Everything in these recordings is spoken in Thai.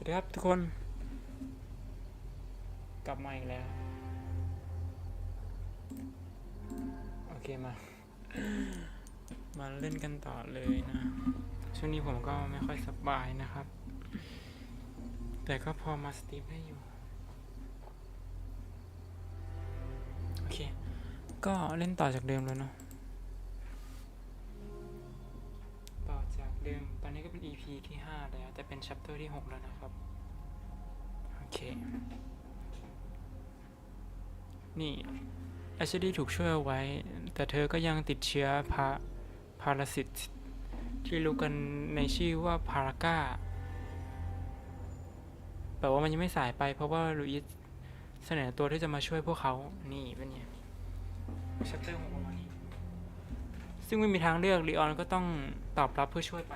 สวัสดีครับทุกคน กลับมาอีกแล้ว โอเคมา มาเล่นกันต่อเลยนะ ช่วงนี้ผมก็ไม่ค่อยสบายนะครับ แต่ก็พอมาสตรีมได้อยู่ โอเค ก็เล่นต่อจากเดิมเลยเนาะ นี้ก็เป็น EP ที่ 5 แล้ว แต่เป็น chapter ที่ 6 แล้วนะครับ โอเค นี่แอชลีถูกช่วยเอาไว้ แต่เธอก็ยังติดเชื้อพาพาราสิตที่รู้กันในชื่อว่าพาราก้าแต่ว่ามันยังไม่สายไปเพราะว่าลุอิสเสนอตัวที่จะมาช่วยพวกเขา นี่เป็นไง chapter 6ประมาณนี้ ซึ่งไม่มีทางเลือกลีออนก็ต้องตอบรับเพื่อช่วยไป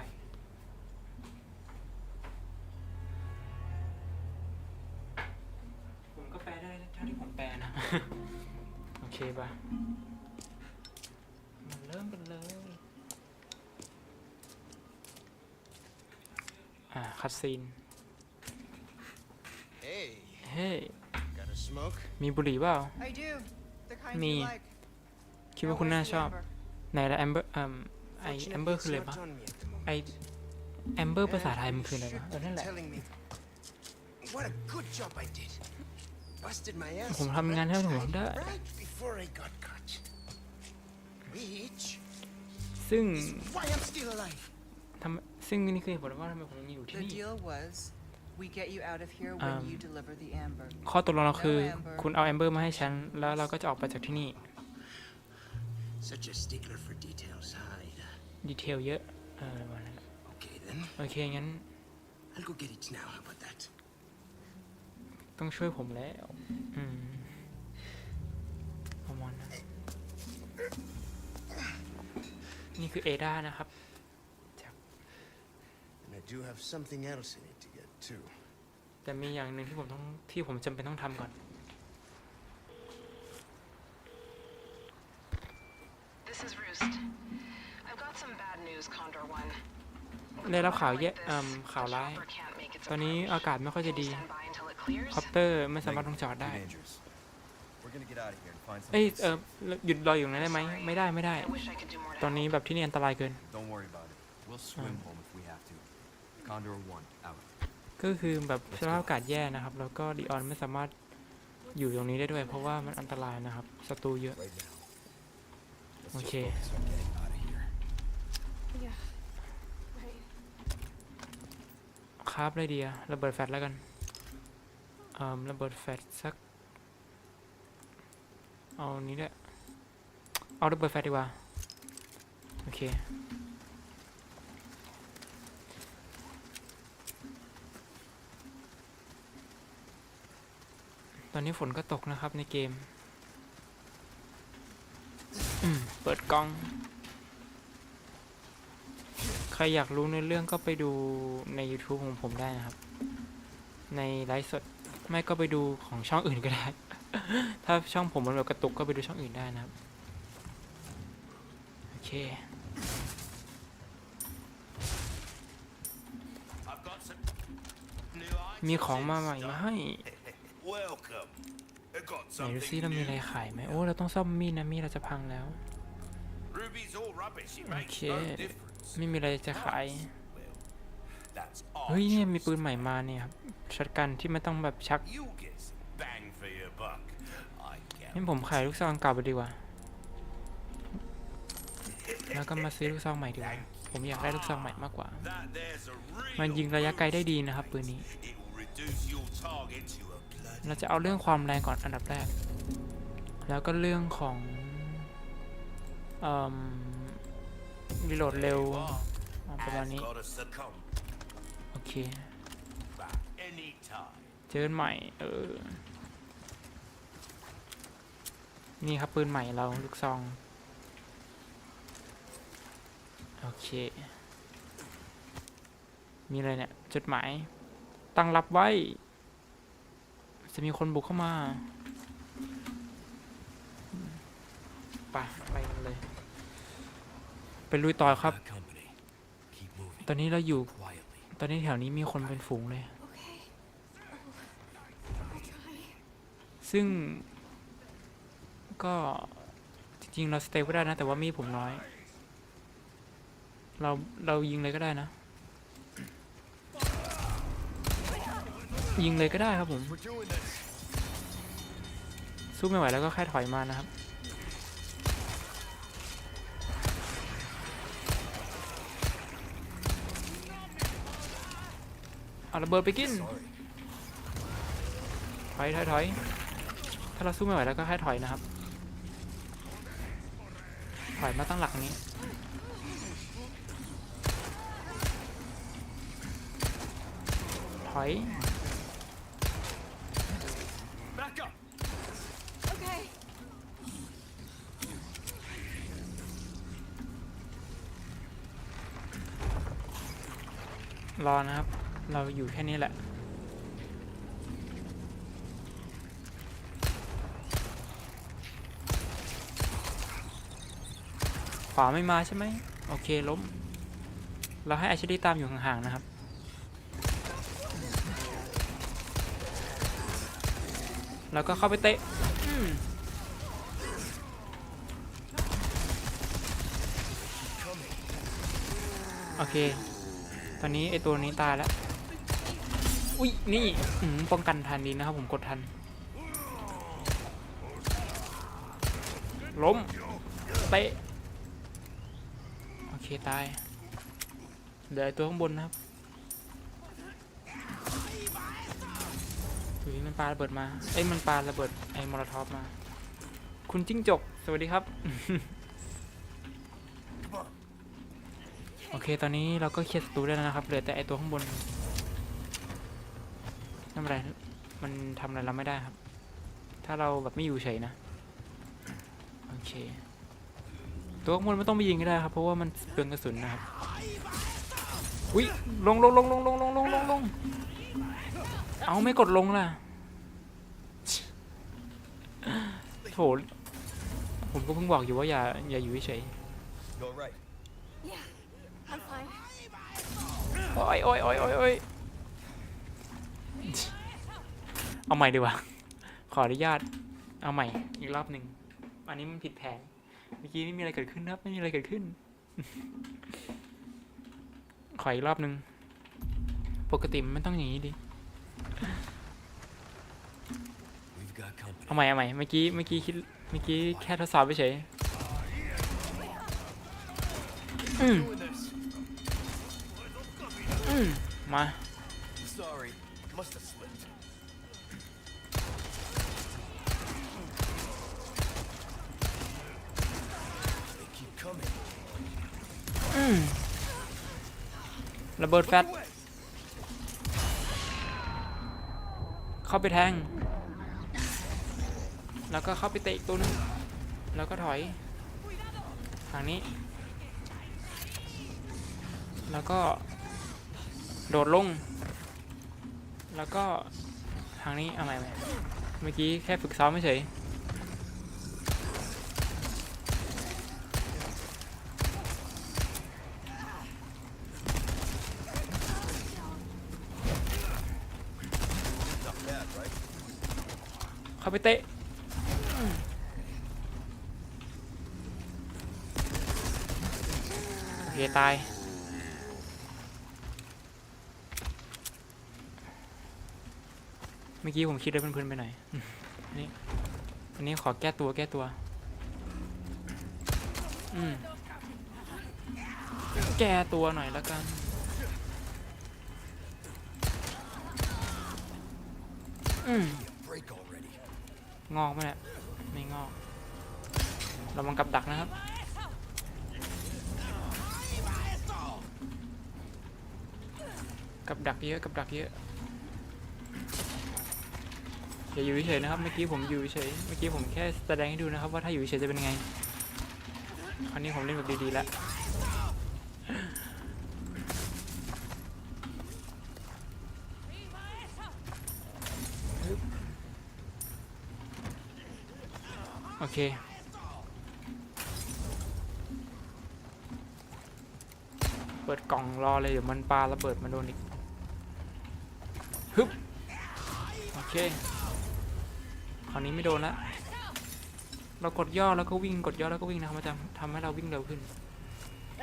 เคป่ะ มันเริ่มกันเลย อ่าคัดซีน Hey, เฮ้ย got a smoke? มีบุหรี่เปล่า I do. The kind Me. you like. คิดว่า Now, คุณน่า where's ช the อบ amber? ไหนละแอมเบอร์เอ่มไอแอมเบอ Fortunately, ร์คืออะไร it's ปะ not on me at the moment. ไอแอมเบอร์ภาษา And ไทยมันคืออะไร you วะ should เออนั่นแห be ละ telling me. What a good job I did. Busted my ass ผมทำงานให้ผม right ได้ right before I got caught. Which ซึ่ง is why I'm still alive. ทำซึ่งนี่คือเหตุผลว่าทำไมผมยังอยู่ที่ The นี่ deal was, we get you out of here when Um, you deliver the amber. ข้อตกลงเราคือ No Amber คุณเอาแอมเบอร์มาให้ฉัน แล้วเราก็จะออกไปจากที่นี่ Such a stickler for details, Hyde. ดีเทลเยอะเออประมาณนั้นแหละ Okay then, โอเคงั้น I'll go get it now. How about that? ต้องช่วยผมแล้วอืมประมาณนั้นนี่คือเอดานะครับ And I do have something else I need to get too. แต่มีอย่างหนึ่งที่ผมต้องที่ผมจำเป็นต้องทำก่อน This is Roost. I've got some bad news, Condor One. ได้รับข่าว Like แย่ this, เอิ่ม the ข่าวร้าย chopper can't make its ตอนนี้ approach. อากาศไม่ค่อยจะ Can ดี you stand by until it clears? คอปเตอร์ไม่สามารถลงจอดได้ Too dangerous. We're gonna get out of here and find เอ้ย something เออ safe. หยุดรออยู่ตรงนั้นได้ไหมไม่ได้ไม่ได้ I wish I could do more to ตอนนี้ help. แบบที่นี่อันตรายเกิน Don't worry about it. We'll swim home if we have to. Condor One out. ก็คือแบบสภาพอากาศแย่นะครับ แล้วก็ดีออนไม่สามารถอยู่ตรงนี้ได้ด้วย เพราะว่ามันอันตรายนะครับศัตรูเยอะ Right now. Let's Okay. just focus on getting out of here. Yeah. Right. คราฟเลยดีอะระเบิดแฟลชแล้วกันเอ่อ ระเบิดแฟลชสัก เอานี้ด้วยเอาระเบิดแฟลชดีกว่า โอเค ตอนนี้ฝนก็ตกนะครับในเกมมเปิดกล้อง ใครอยากรู้ในเรื่องก็ไปดูใน YouTube ของผมได้นะครับ ในไลฟ์สด ไม่ก็ไปดูของช่องอื่นก็ได้ ถ้าช่องผมมันแบบกระตุกก็ไปดูช่องอื่นได้นะครับ โอเค มีของมาใหม่มาให้ Welcome. I got ไหนดูซิ something เรามีอะไร new. ขายไหมโอ้ เราต้องซ่อมมีดนะมีดเราจะพังแล้ว Ruby's all rubbish. It makes Okay. no difference. ไม่มีอะไรจะขาย Well, that's เฮ้ยเนี่ยมี archery. ปืนใหม่มาเนี่ยครับช็อตกันที่ไม่ต้องแบบชัก You'll get some bang for your buck. I งั้น guarantee. ผมขายลูกซองเก่าไปดีกว่า แล้วก็มาซื้อลูกซองใหม่ดีกว่า ผมอยากได้ลูกซองใหม่มากกว่า That there's a real มันยิงระยะไกลได้ดีนะครับปืนนี้ It will reduce your target to a bloody เราจะเอาเรื่องความแรงก่อนอันดับแรก แล้วก็เรื่องของเอ่อรีโหลดเร็ว you are. อ่าประมาณ Has นี้ เค back any time. เจอกันใหม่ เออ นี่ครับปืนใหม่เราลูกซอง โอเค มีอะไรเนี่ย จดหมาย ตั้งรับไว้ จะมีคนบุกเข้ามาไปไปกันเลย ไปลุยต่อครับ Got company. Keep moving ตอนนี้เราอยู่ quietly. ตอนนี้แถวนี้มีคนเป็นฝูงเลย ซึ่ง ก็จริงๆ เราสเตย์ก็ได้นะ แต่ว่ามีผมน้อย เรา เรายิงเลยก็ได้นะ ยิงเลยก็ได้ครับผม สู้ไม่ไหวแล้วก็แค่ถอยมานะครับ เอาระเบิดไปกินถอยถอยถอยถ้าเราสู้ไม่ไหวแล้วก็แค่ถอยนะครับ ถอยมาตั้งหลักนี้ ถอยรอนะครับ เราอยู่แค่นี้แหละ ขวาไม่มาใช่ไหมโอเคล้ม เราให้อาชิริตามอยู่ห่างๆนะครับ แล้วก็เข้าไปเตะโอเค ตอนนี้ไอตัวนี้ตายแล้ว อุ้ยนี่อืมป้องกันทันดีนะครับผมกดทัน ล้มเตะโอเค ตายเดี๋ยวไอ้ตัวข้างบนนะครับอุ้ยมันปาระเบิดมาเอ้ยมันปาระเบิดไอ้มอลทอฟมา คุณจิ้งจก สวัสดีครับ โอเค ตอนนี้เราก็เคลียร์ศัตรูได้แล้วนะครับ เหลือแต่ไอตัวข้างบน เป็นไร มันทำอะไรเราไม่ได้ครับ ถ้าเราแบบไม่อยู่เฉยนะ โอเค ตัวข้างบนไม่ต้องไปยิงก็ได้ครับ เพราะว่ามันเปลืองกระสุนนะครับ อุ้ยลงลงลงลงลงลงลงลงลงเอาไม่กดลงล่ะโถผมก็เพิ่งบอกอยู่ว่าอย่าอย่าอยู่เฉย Go right. Yeah. I'm fine. โอ้ยโอ้ยโอ้ยโอ้ยโอ้ย เอาใหม่ดีกว่า ขออนุญาต เอาใหม่ อีกรอบหนึ่ง อันนี้มันผิดแผน เมื่อกี้ไม่มีอะไรเกิดขึ้นนะครับ ไม่มีอะไรเกิดขึ้น ขออีกรอบหนึ่ง ปกติมันไม่ต้องอย่างนี้ดิ We've got company. เอาใหม่เอาใหม่ เมื่อกี้ เมื่อกี้คิด เมื่อกี้แค่ทดสอบไปเฉยอืม Doing this. อืมมา ระเบิดแฟตเข้าไปแทง แล้วก็เข้าไปเตะอีกตัวนึงแล้วก็ถอยทางนี้ แล้วก็โดดลง แล้วก็ทางนี้เอาใหม่ใหมเมื่อกี้แค่ฝึกซ้อมไม่เฉย Not bad, right? เข้า ไปเตะโอเคตาย เมื่อกี้ผมคิดได้เพลินๆไปไหนอันนี้อันนี้ขอแก้ตัวแก้ตัว อืม แก้ตัวหน่อยแล้วกันอืม งอกไหมเนี่ยไม่งอกระวังกับดักนะครับกับดักเยอะกับดักเยอะอย่าอยู่เฉยนะครับเมื่อกี้ผมอยู่เฉยเมื่อกี้ผมแค่แสดงให้ดูนะครับ ว่าถ้าอยู่เฉยจะเป็นไงคราวนี้ผมเล่นแบบดีๆแล้ว โอ เค เปิดกล่องรอเลยเดี๋ยวมันปาระเบิดมาโดนอีกฮึบโอเคขราวนี้ไม่โดนละเรากดย่อแล้วก็วิ่งกดย่อแล้วก็วิ่งนะครับมันจะทำให้เราวิ่งเร็วขึ้น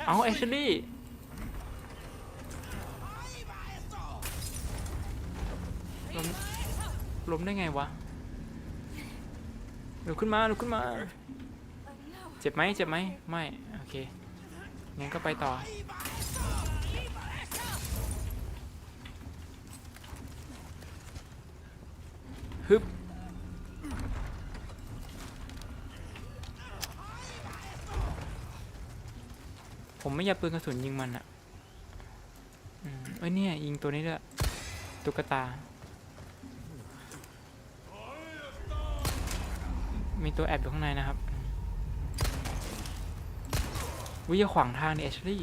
เอาแอชลี่ล้มล้มได้ไงวะ ลุกขึ้นมาลุกขึ้นมา เจ็บไหมเจ็บไหมไม่โอเคงั้นก็ไปต่อ ฮึบผมไม่อยากปืนกระสุนยิงมันอะเอ้ยเนี่ยยิงตัวนี้ด้วยตุ๊กตา มีตัวแอบอยู่ข้างในนะครับวิจะขวางทางดิเอชลี่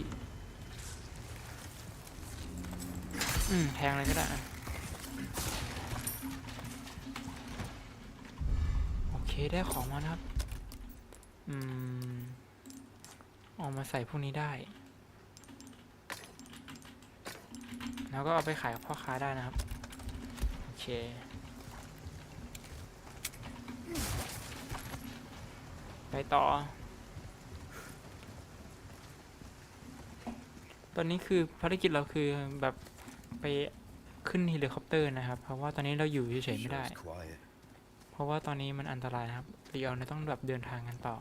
อืม แทงอะไรก็ได้ โอเค ได้ของมานะครับ อืมเออกมาใส่พวกนี้ได้ แล้วก็เอาไปขายพ่อค้าได้นะครับ โอเค ไปต่อ ตอนนี้คือภารกิจเราคือแบบไปขึ้นเฮลิคอปเตอร์นะครับ เพราะว่าตอนนี้เราอยู่เฉยๆไม่ได้ Sure is quiet. เพราะว่าตอนนี้มันอันตรายนะครับลีออนต้องแบบเดินทางกันต่อ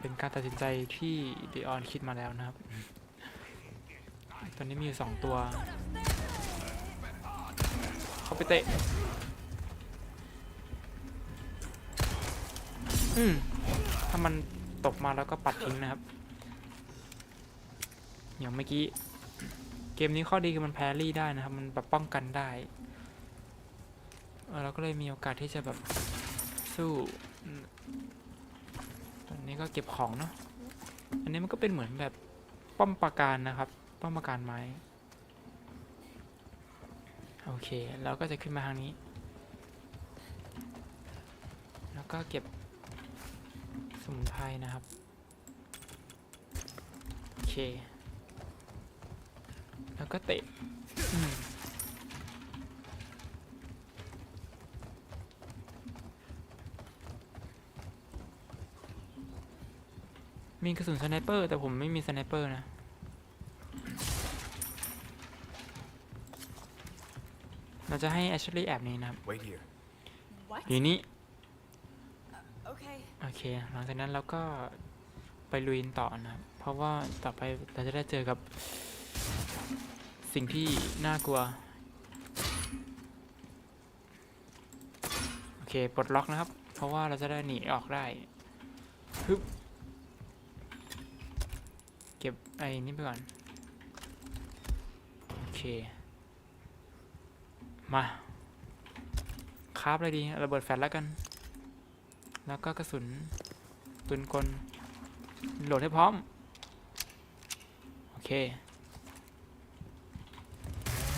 เป็นการตัดสินใจที่ลีออนคิดมาแล้วนะครับ ตอนนี้มีอยู่สองตัว เข้าไปเตะ อืมถ้ามันตกมาแล้วก็ปัดทิ้งนะครับ อย่างเมื่อกี้ เกมนี้ข้อดีคือมันแพรี่ได้นะครับ มันแบบป้องกันได้ เราก็เลยมีโอกาสที่จะแบบสู้อืมตอนนี้ก็เก็บของเนาะ อันนี้มันก็เป็นเหมือนแบบป้อมปราการนะครับ ป้อมปราการไม้ โอเค เราก็จะขึ้นมาทางนี้ แล้วก็เก็บ สมุนไพรนะครับ โอเค แล้วก็เตะอืมมีกระสุนสไนเปอร์ แต่ผมไม่มีสไนเปอร์นะ เราจะให้แอชลีย์แอบนี้นะครับ Wait here. What? อยู่นี้ Okay. โอเค หลังจากนั้นเราก็ไปลุยนต่อนะครับ เพราะว่าต่อไปเราจะได้เจอกับ สิ่งที่น่ากลัว โอเค ปลดล็อกนะครับ เพราะว่าเราจะได้หนีออกได้ฮึบเก็บไอ้นี่ไปก่อน โอเค มา คราบเลยดี ระเบิดแฟลชแล้วกัน แล้วก็กระสุนปืนกลโหลดให้พร้อม โอเค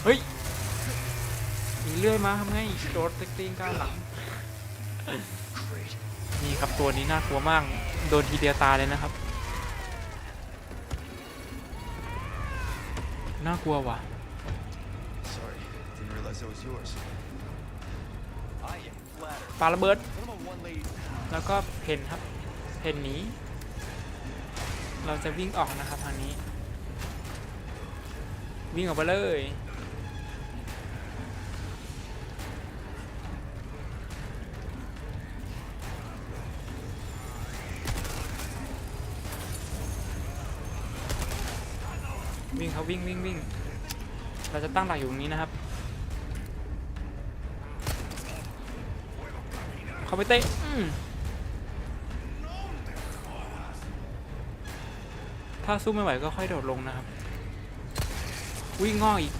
เฮ้ยมีเลื่อยมาทำไงโดดตะตีนก้านหลัง นี่ครับตัวนี้น่ากลัวมาก โดนทีเดียวตายเลยนะครับ น่ากลัวว่ะ Sorry, didn't realize that was yours. I am flattered. ปาระเบิด แล้วก็เพนครับ เพนหนีเราจะวิ่งออกนะครับทางนี้ วิ่งออกไปเลย วิ่งครับวิ่งวิ่งวิ่ง เราจะตั้งหลักอยู่ตรงนี้นะครับเขาไปเตะ ถ้าสู้ไม่ไหวก็ค่อยโดดลงนะครับ วิ่งงออีก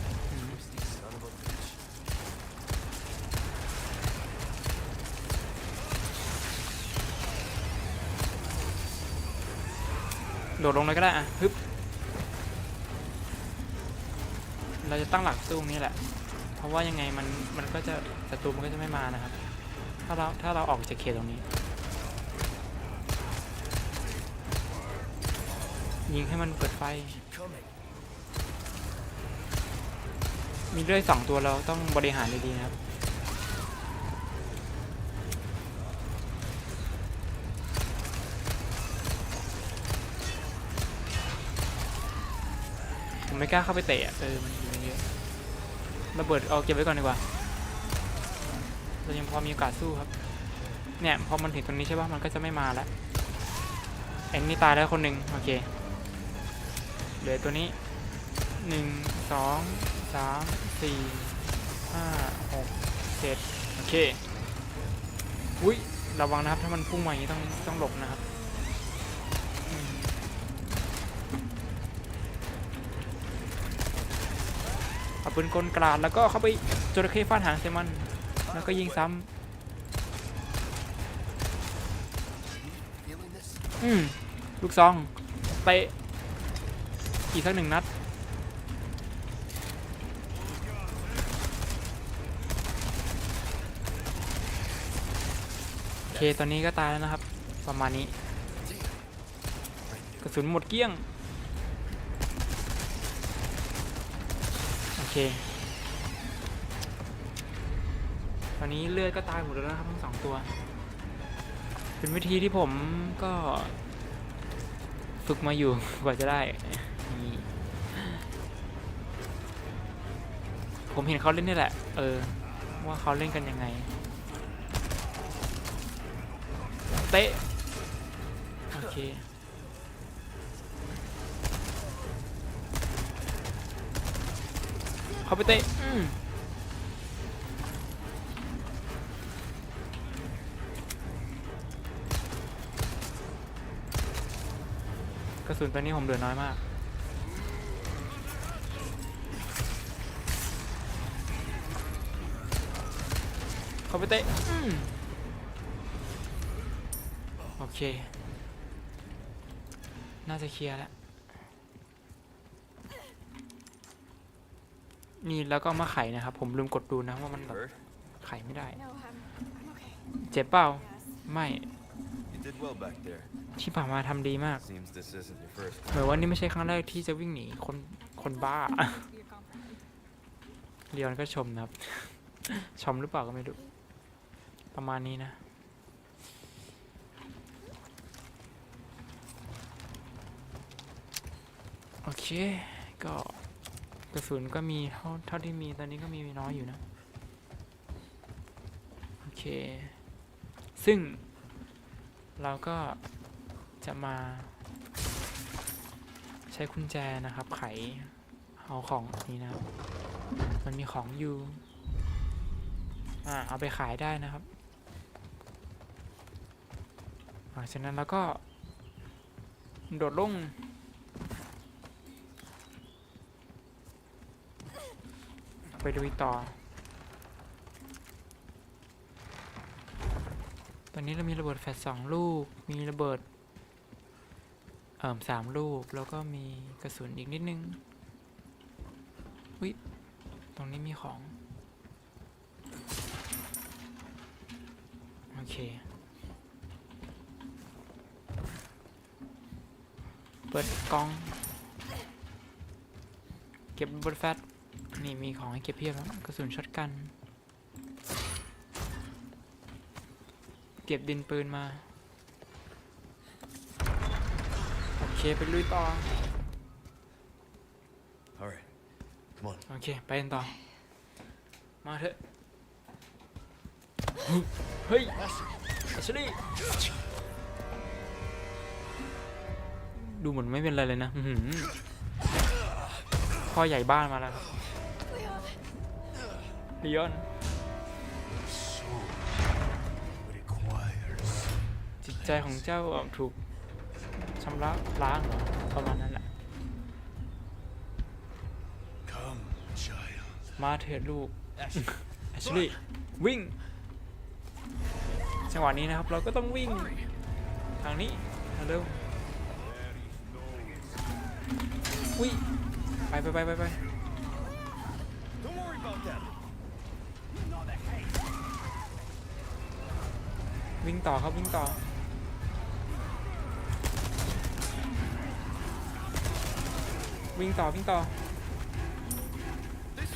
โดดลงเลยก็ได้อะฮึบ เราจะตั้งหลักสู้งนี้แหละ เพราะว่ายังไงมันมันก็จะศัตรูมันก็จะไม่มานะครับ ถ้าเราถ้าเราออกจากเขตตรงนี้ ยิงให้มันเปิดไฟ มีเลื่อยสองตัวเราต้องบริหารดีๆครับ ผมไม่กล้าเข้าไปเตะเออ มันอยู่เยอะระเบิดเอาเก็บไว้ก่อนดีกว่า เรายังพอมีโอกาสสู้ครับ เนี่ย พอมันถึงตรงนี้ใช่ป่ะ มันก็จะไม่มาแล้วเอ็นนี่ตายแล้วคนหนึ่งโอเค เหลือตัวนี้หนึ่งสองสามสี่ห้าหกเจ็ดโอเคอุ้ยระวังนะครับ ถ้ามันพุ่งมาอย่างนี้ต้องต้องหลบนะครับเอาปืนกลกราดแล้วก็เข้าไปจระเข้ฟาดหางใส่มัน แล้วก็ยิงซ้ำอืมลูกซองเตะ อีกสักหนึ่งนัด โอเค ตอนนี้ก็ตายแล้วนะครับ ประมาณนี้ กระสุนหมดเกลี้ยง โอเค ตอนนี้เลือดก็ตายหมดแล้วนะครับทั้งสองตัว เป็นวิธีที่ผมก็ฝึกมาอยู่กว่าจะได้ ผมเห็นเขาเล่นนี่แหละ เออ ว่าเขาเล่นกันยังไง เตะ โอเค เขาไปเตะ อืมกระสุนตอนนี้ผมเหลือน้อยมาก เข้าไปเตะอืมโอเค น่าจะเคลียร์แล้ว นี่แล้วก็เอามาไขนะครับ ผมลืมกดดูนะว่ามันแบบ Hurt? ไขไม่ได้ No, I'm, I'm okay. เจ็บเปล่า Yes. ไม่ You did well back there. ที่ผ่านมาทำดีมาก Seems this isn't your first เหมือนว่านี่ไม่ใช่ครั้งแรกที่จะวิ่งหนีคนคนบ้า To be a compliment. เรียนก็ชมนะครับ ชมหรือเปล่าก็ไม่รู้ ประมาณนี้นะโอเค ก็กระสุนก็มีเท่าเท่าที่มีตอนนี้ก็มีน้อยอยู่นะโอเค ซึ่งเราก็จะมาใช้กุญแจนะครับ ไขเอาของนี้นะครับ มันมีของอยู่ อ่า เอาไปขายได้นะครับ ห ลังจากนั้นเราก็ โดดลง ไปดูอีกต่อ ตอนนี้เรามีระเบิดแฟลชสองลูก มีระเบิด เอ่อสามลูก แล้วก็มีกระสุนอีกนิดนึงอุ้ยตรงนี้มีของ โอเค เปิดกล่อง เก็บบนแฟตนี่มีของให้เก็บเพียบแล้วกระสุนช็อตกัน เก็บดินปืนมา โอเคไปลุยต่อ All right. Come on. โอเค ไปกันต่อ มาเถอะ เฮ้ยแอชลี่ ดูเหมือนไม่เป็นไรเลยนะอื้อหือพ่อใหญ่บ้านมาแล้วรับ Leon. ลีออนจิตใจของเจ้าถูกชำระล้างเหรอประมาณนั้นแหละมาเถิดลูกแอชลี่วิ่ง จังหวะนี้นะครับเราก็ต้องวิ่ง ทางนี้เร็ว วิ่งไปไปไปไปไปวิ่งต่อครับวิ่งต่อวิ่งต่อวิ่งต่อ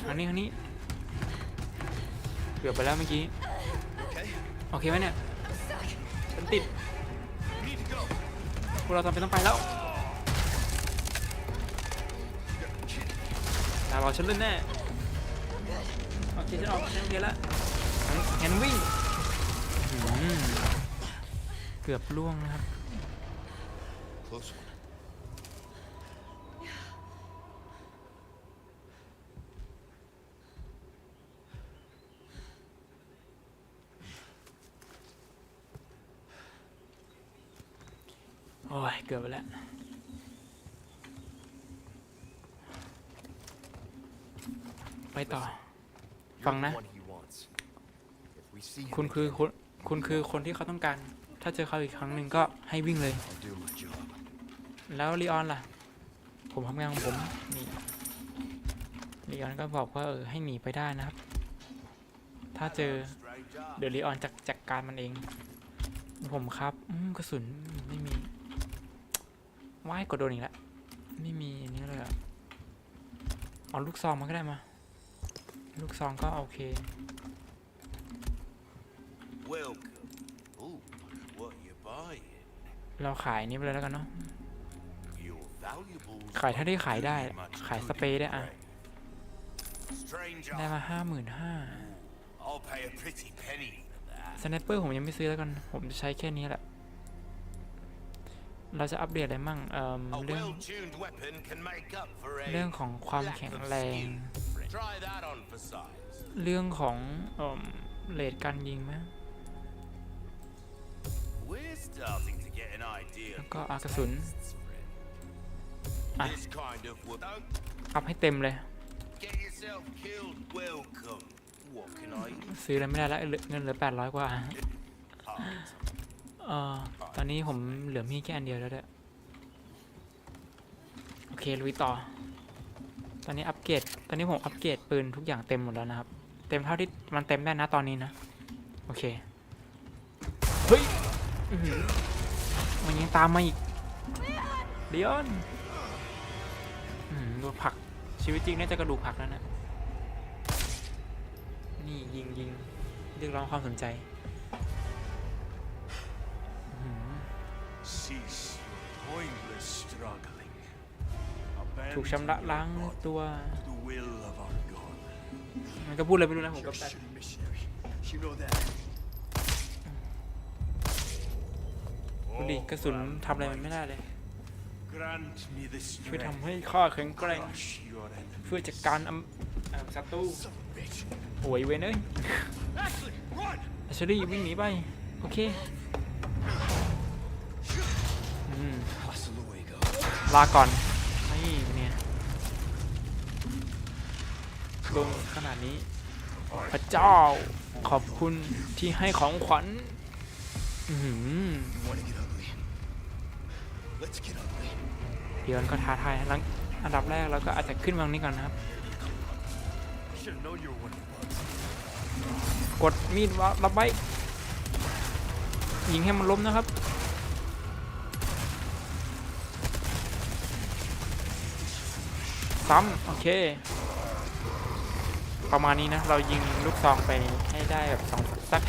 ทางนี้ทางนี้เกือบไปแล้วเมื่อกี้โอเคไหมเนี่ยฉันติดพวกเราจำเป็นต้องไปแล้ว ตาบอฉันเล่นแน่โอเคฉันออกฉันโอเคแล้วงั้นวิ่งเกือบล่วงนะครับ โอ้ย เกือบไปแล้ว ไป ต่อ You're Phang the na. one he wants. If we see him คุณคือ again, คุณคุณคือคนที่เขาต้องการ ถ้าเจอเขาอีกครั้งหนึ่งก็ให้วิ่งเลย I'll do my job. แล้วลีออนล่ะ ผมทำงานของผมนี่ลีออนก็บอกว่าเออให้หนีไปได้นะครับ ถ้าเจอเดี๋ยวลีออนจัดจัดการมันเอง ผมครับอืมกระสุนไม่มีว่ายกดโดนอีกแล้วไม่มีอันนี้เลยอะเอาลูกซองมาก็ได้มา ลูกซองก็โอเค Welcome. Oh, what you buying? เราขายนี้ไปเลยแล้วกันเนาะ Your valuables. ขายถ้าได้ขายได้ very much ขายส good เปรย์ได้อะ trade. Stranger, ได้มาห้าหมื่นห้า I'll pay a pretty penny for that. สไนเปอร์ผมยังไม่ซื้อแล้วกัน ผมจะใช้แค่นี้แหละ เราจะอัปเดตอะไรมั่งเอ่ม A เรื่อง well-tuned weapon can make up for a เรื่องของความ lack แข็ง of แรง skill. Try that on for size. เรื่องของเอ่มเลทการยิงไหม We're starting to get an idea. แล้ว of ก็ your อากระสุน tastes, friend. Ah. This kind of wo- Don't อัพให้เต็มเลย get yourself killed. Welcome. What can I ซื้ออะไรไม่ได้แล้วเหลือเงินเหลือแปดร้อยกว่า Hard. เอ่อตอนนี้ผมเหลือมีดแค่อันเดียวแล้วด้วยโอเค ลุยต่อ ตอนนี้อัปเกรด ตอนนี้ผมอัปเกรดปืนทุกอย่างเต็มหมดแล้วนะครับ เต็มเท่าที่มันเต็มได้นะตอนนี้นะ โอเค เฮ้ยมันยังตามมาอีกเดียนอืมดูผัก ชีวิตจริงน่าจะกระดูกผักแล้วนะ นี่ยิงยิงเรียกร้องความสนใจ ถูกชำระล้างตัว The will of our God. มันก็พูดอะไรไม่รู้นะผมก็แปล Christian missionary. You know that. ดูดิกระสุนทำอะไรมันไม่ได้เลย Grant me the ช่วย strength ทำให้ข้าแข็งแกร่ง crush your enemy. เพื่อจัดการอำเอ่อศัตรู Son of a bitch. โวยเวนเอ้ย Ashley, run! อัชรี่วิ่งหนีไป โอเคอืม Hustle away, go. ลาก่อนนี่เป็นเนี่ย ลงขนาดนี้ พระเจ้าขอบคุณที่ให้ของขวัญเดี๋ยวมันก็ท้าทายหลังอันดับแรกเราก็อาจจะขึ้นมางนี้ก่อนนะครับ กดมีดวะรับไว้ยิงให้มันล้มนะครับซ้ำโอเค ประมาณนี้นะ เรายิงลูกซองไปให้ได้แบบสองสัก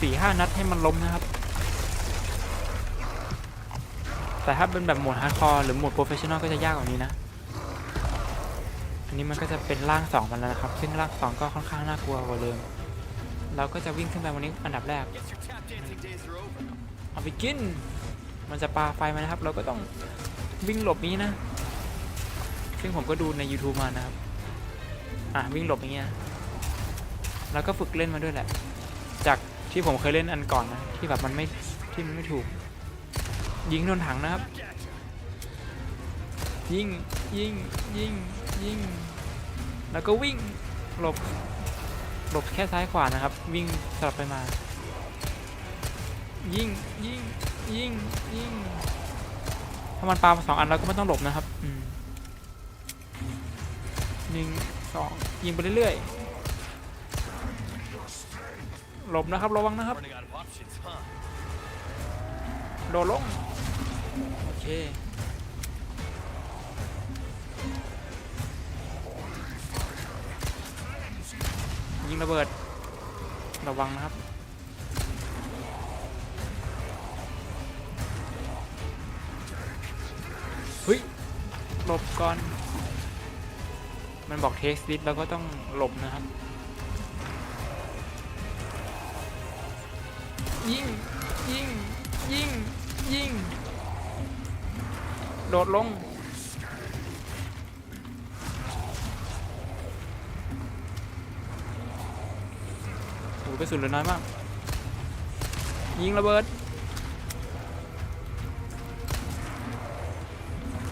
สี่ห้านัดให้มันล้มนะครับ แต่ถ้าเป็นแบบโหมดฮาร์ดคอร์หรือโหมดโปรเฟชชั่นอลก็จะยากกว่านี้นะ อันนี้มันก็จะเป็นร่างสองมันแล้วนะครับ ซึ่งร่างสองก็ค่อนข้างน่ากลัวกว่าเดิม เราก็จะวิ่งขึ้นไปวันนี้อันดับแรก เอาไปกิน มันจะปาไฟมานะครับ เราก็ต้องวิ่งหลบนี้นะ ซึ่งผมก็ดูใน YouTube มานะครับ อะวิ่งหลบอย่างเงี้ยแล้วก็ฝึกเล่นมาด้วยแหละ จากที่ผมเคยเล่นอันก่อนนะที่แบบมันไม่ที่มันไม่ถูก ยิงโดนถังนะครับ ยิงยิงยิงยิงแล้วก็วิ่งหลบหลบแค่ซ้ายขวานะครับ วิ่งสลับไปมา ยิงยิงยิงยิงถ้ามันปามาสองอันเราก็ไม่ต้องหลบนะครับอืมหนึ่ง สองยิงไปเรื่อยๆหลบนะครับระวังนะครับ โดดลง โอเคยิงระเบิด ระวังนะครับ เฮ้ยหลบก่อน มันบอกเทสดิสเราก็ต้องหลบนะครับยิงยิงยิงยิงโดดลง โอ้โหกระสุนเหลือน้อยมาก ยิงระเบิด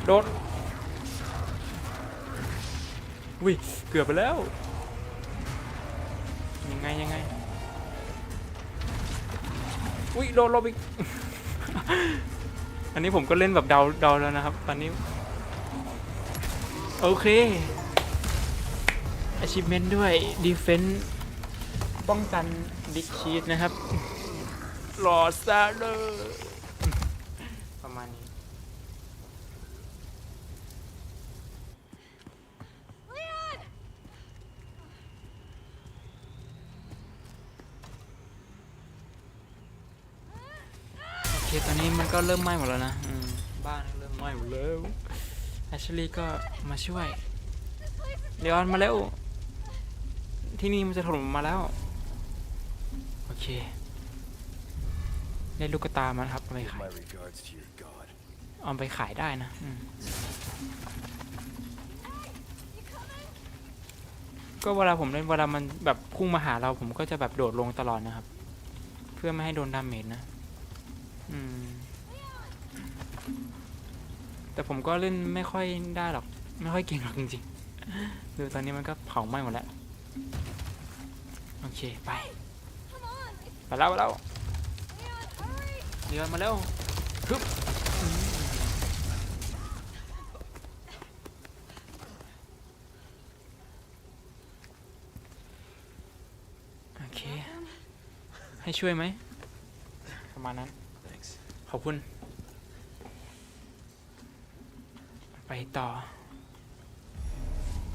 โดด อุ้ยเกือบไปแล้ว ยังไงยังไง อุ้ยโดนลบอีก อันนี้ผมก็เล่นแบบเดาเดาแล้วนะครับ ตอนนี้ โอเค achievement ด้วย defense ป้องกันดิชีตนะครับ หลอดซาเดอร์ ประมาณนี้ โอเค ตอนนี้มัน ก็เริ่มไหม้หมดแล้วนะอืมบ้านเริ่มไหม้หมดแล้วแอชลีย์ก็มาช่วยเลออนมาแล้วที่นี่มันจะถล่มมาแล้ว โอเคได้ลูกกระตามานะครับเอาไปขาย My regards to your god. เอาไปขายได้นะอืมก็เวลาผมเล่นเวลามันแบบพุ่งมาหาเราผมก็จะแบบโดดลงตลอดนะครับ เพื่อไม่ให้โดนดาเมจนะ อืม แต่ผมก็เล่นไม่ค่อยได้หรอก ไม่ค่อยเก่งหรอกจริงๆดูตอนนี้มันก็เผาไหม้หมดแล้ว โอเค ไป ไปแล้วไปแล้วเดี๋ยวมาแล้วฮึบอืมโอเค ให้ช่วยไหมประมาณนั้น Thanks. ขอบคุณ ไปต่อ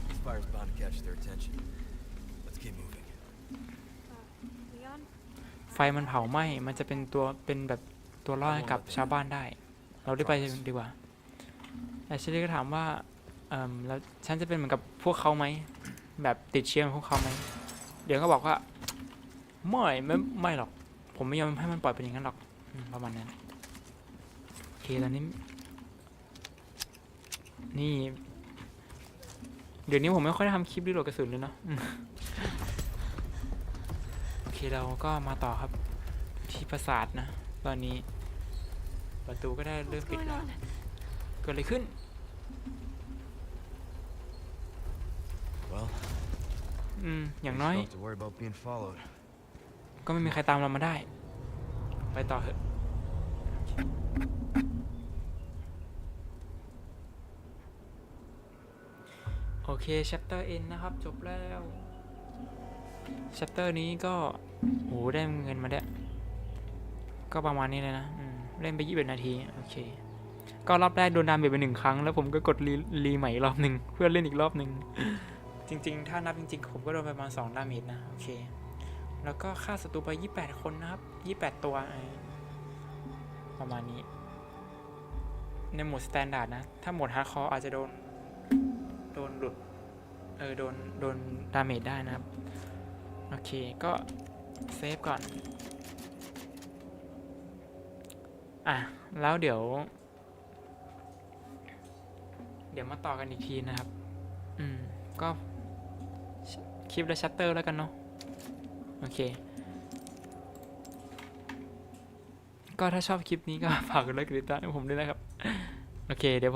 This fire's bound to catch their attention. Let's keep moving. Leon? ไฟมันเผาไหม้มันจะเป็นตัวเป็นแบบตัวล่อให้กับชาวบ้านได้ เราได้ไปดีกว่าแอชลีย์ก็ถามว่าเอ่อแล้วฉันจะเป็นเหมือนกับพวกเขาไหมแบบติดเชื้อเหมือนพวกเขาไหมเดี๋ยวก็บอกว่าไม่ไม่ไม่หรอก ผมไม่ยอมให้มันปล่อยเป็นอย่างนั้นหรอกอืมประมาณนั้นโอเคตอนนี้ นี่ เดี๋ยวนี้ผมไม่ค่อยได้ทำคลิปรีโหลดกระสุนเลยเนาะอืมโอเคเราก็มาต่อครับ ที่ปราสาทนะ ตอนนี้ ประตูก็ได้เริ่ม What's ปิด going แล้ว on? เกิดอะไรขึ้น Well, อืม อย่างน้อย don't have to worry about being followed. ก็ไม่มีใครตามเรามาได้ ไปต่อเถอะ โอเค chapter end นะครับ จบแล้ว chapter นี้ก็โหได้เงินมาได้ก็ประมาณนี้เลยนะเล่นไปยี่สิบนาที โอเค ก็รอบแรกโดนดามเมจไปหนึ่งครั้ง แล้วผมก็กดรีรีใหม่รอบหนึ่งเพื่อเล่นอีกรอบหนึ่งจริง ๆ ถ้านับจริง ๆ ผมก็โดนไปประมาณ2ดาเมจนะโอเค แล้วก็ฆ่าศัตรูไป 28 คนนะครับ 28 ตัว ประมาณนี้ ในโหมดสแตนดาร์ดนะ ถ้าโหมดฮาร์ดคอร์อาจจะโดน โดนหลุด เออโดนโดนดาเมจได้นะครับ โอเคก็เซฟก่อน อะ แล้วเดี๋ยว เดี๋ยวมาต่อกันอีกทีนะครับ อืม ก็คลิปและชัตเตอร์แล้วกันเนาะโอเค ก็ถ้าชอบคลิปนี้ก็ฝากกดไลค์กดติดตามให้ผมด้วยนะครับ โอเคเดี๋ยวผม